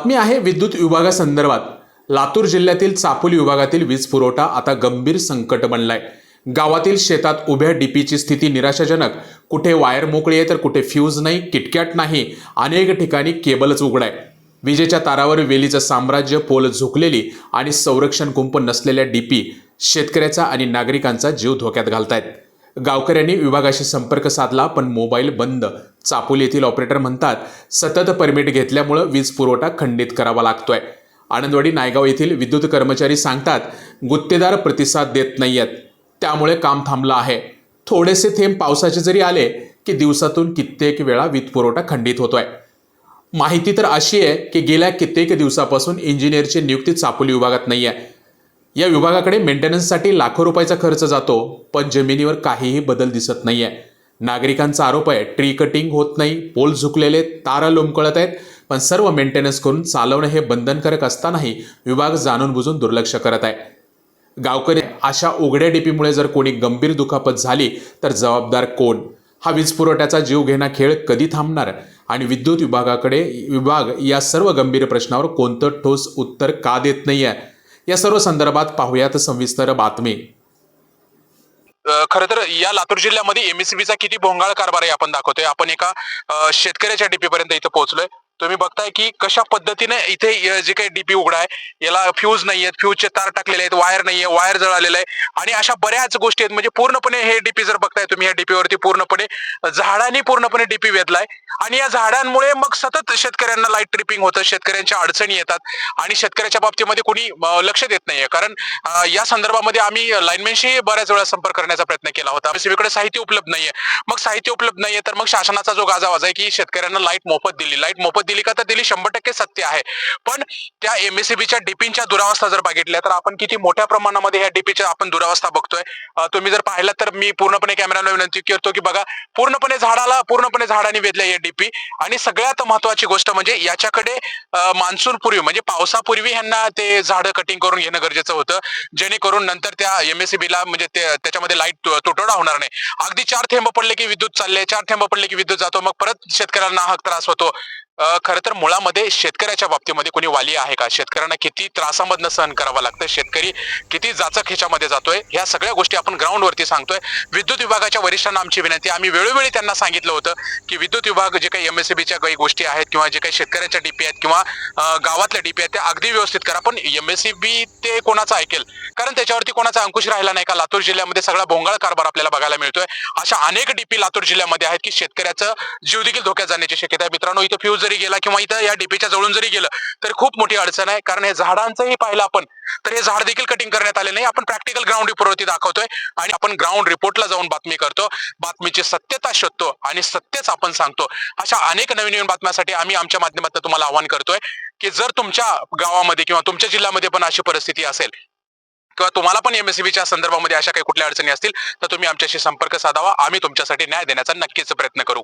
बातमी आहे विद्युत विभागासंदर्भात. लातूर जिल्ह्यातील चापोली विभागातील वीज पुरवठा आता गंभीर संकट बनलाय. गावातील शेतात उभ्या डीपीची स्थिती निराशाजनक. कुठे वायर मोकळी आहे तर कुठे फ्यूज नाही किटकॅट नाही. अनेक ठिकाणी केबलच उघडाय. विजेच्या तारावर वेलीचं साम्राज्य पोल झुकलेली आणि संरक्षण कुंप नसलेल्या डीपी शेतकऱ्याचा आणि नागरिकांचा जीव धोक्यात घालतायत. गावकऱ्यांनी विभागाशी संपर्क साधला पण मोबाईल बंद. चापोली येथील ऑपरेटर म्हणतात सतत परमिट घेतल्यामुळं वीज पुरवठा खंडित करावा लागतोय. आनंदवाडी नायगाव येथील विद्युत कर्मचारी सांगतात गुत्तेदार प्रतिसाद देत नाहीयेत. त्यामुळे काम थांबलं आहे. थोडेसे थेंब पावसाचे जरी आले की दिवसातून कित्येक वेळा वीज पुरवठा खंडित होतोय. माहिती तर अशी आहे की गेल्या कित्येक दिवसापासून इंजिनियरची नियुक्ती चापोली विभागात नाही आहे या विभागाकडे मेंटेनन्ससाठी लाखो रुपयाचा खर्च जातो पण जमिनीवर काहीही बदल दिसत नाही आहे नागरिकांचा आरोप आहे. ट्री कटिंग होत नाही. पोल झुकलेले तारा लोंबकळत आहेत. पण सर्व मेंटेनन्स करून चालवणं हे बंधनकारक असतानाही विभाग जाणून बुजून दुर्लक्ष करत आहे. गावकरी अशा उघड्या डीपीमुळे जर कोणी गंभीर दुखापत झाली तर जबाबदार कोण? हा वीज पुरवठ्याचा जीव घेणा खेळ कधी थांबणार? आणि विद्युत विभागाकडे विभाग या सर्व गंभीर प्रश्नावर कोणतं ठोस उत्तर का देत नाही आहे या सर्व संदर्भात पाहूयात सविस्तर बातमी. खरं तर या लातूर जिल्ह्यामध्ये एमएससीबीचा किती भोंगाळ कारभार आहे आपण दाखवतोय. आपण एका शेतकऱ्याच्या डीपी पर्यंत इथं पोहोचलोय. तुम्ही बघताय की कशा पद्धतीने इथे जे काही डीपी उघडा आहे याला फ्यूज नाही आहेत फ्यूजचे तार टाकलेले आहेत वायर नाहीये वायर जळालेलं आहे. आणि अशा बऱ्याच गोष्टी आहेत. म्हणजे पूर्णपणे हे डीपी जर बघताय तुम्ही या डीपीवरती पूर्णपणे झाडांनी पूर्णपणे डीपी वेधलाय. आणि या झाडांमुळे मग सतत शेतकऱ्यांना लाइट ट्रिपिंग होतं. शेतकऱ्यांच्या अडचणी येतात. आणि शेतकऱ्याच्या बाबतीमध्ये कुणी लक्ष देत नाहीये. कारण या संदर्भामध्ये आम्ही लाईनमॅनशी बऱ्याच वेळा संपर्क करण्याचा प्रयत्न केला होता. सगळीकडे साहित्य उपलब्ध नाहीये. मग साहित्य उपलब्ध नाहीये तर मग शासनाचा जो गाजावाज आहे की शेतकऱ्यांना लाइट मोफत दिली. लाइट मोफत दिली का तर दिली. शंभर टक्के सत्य आहे. पण त्या एमएससीबीच्या डीपींच्या दुरावस्था जर बघितल्या तर आपण किती मोठ्या प्रमाणामध्ये ह्या डीपीच्या आपण दुरावस्था बघतोय. तुम्ही जर पाहिलं तर मी पूर्णपणे कॅमेऱ्याला विनंती करतो की बघा पूर्णपणे झाडाला पूर्णपणे झाडाने वेधल्या या डीपी आणि सगळ्यात महत्वाची गोष्ट म्हणजे याच्याकडे मान्सून पूर्वी म्हणजे पावसापूर्वी ह्यांना ते झाडं कटिंग करून घेणं गरजेचं होतं. जेणेकरून नंतर त्या एमएससीबीला म्हणजे त्याच्यामध्ये लाइट तुटवडा होणार नाही. अगदी चार थेंब पडले की विद्युत चालले चार थेंब पडले की विद्युत जातो मग परत शेतकऱ्यांना नाहक त्रास होतो. खरं तर मुळामध्ये शेतकऱ्याच्या बाबतीमध्ये कोणी वाली आहे का? शेतकऱ्यांना किती त्रासामधनं सहन करावं लागतं? शेतकरी किती जाचक ह्याच्यामध्ये जातोय? ह्या सगळ्या गोष्टी आपण ग्राउंडवरती सांगतोय. विद्युत विभागाच्या वरिष्ठांना आमची विनंती आम्ही वेळोवेळी त्यांना सांगितलं होतं की विद्युत विभाग जे काही एमएससीबीच्या काही गोष्टी आहेत किंवा जे काही शेतकऱ्यांच्या डीपी आहेत किंवा गावातल्या डीपी आहेत त्या अगदी व्यवस्थित करा. पण एमएससीबी ते कोणाचं ऐकेल? कारण त्याच्यावरती कोणाचा अंकुश राहिला नाही का? लातूर जिल्ह्यामध्ये सगळा भोंगाळ कारभार आपल्याला बघायला मिळतोय. अशा अनेक डीपी लातूर जिल्ह्यामध्ये आहेत की शेतकऱ्याचं जीव देखील धोक्यात जाण्याची शक्यता आहे. मित्रांनो इथं फ्यूज जरी गेला किंवा इथं या डीपीच्या जवळून जरी गेलं तर खूप मोठी अडचण आहे. कारण हे झाडांचंही पाहिलं आपण तर हे झाड देखील कटिंग करण्यात आले नाही. आपण प्रॅक्टिकल ग्राउंड रिपोर्टवरती दाखवतोय आणि आपण ग्राउंड रिपोर्टला जाऊन बातमी करतो. बातमीची सत्यता शोधतो आणि सत्यच आपण सांगतो. अशा अनेक नवीन नवीन बातम्यांसाठी आम्ही आमच्या माध्यमातून तुम्हाला आवाहन करतोय की जर तुमच्या गावामध्ये किंवा तुमच्या जिल्ह्यामध्ये पण अशी परिस्थिती असेल किंवा तुम्हाला पण एमएससीबीच्या संदर्भामध्ये अशा काही कुठल्या अडचणी असतील तर तुम्ही आमच्याशी संपर्क साधावा. आम्ही तुमच्यासाठी न्याय देण्याचा नक्कीच प्रयत्न करू.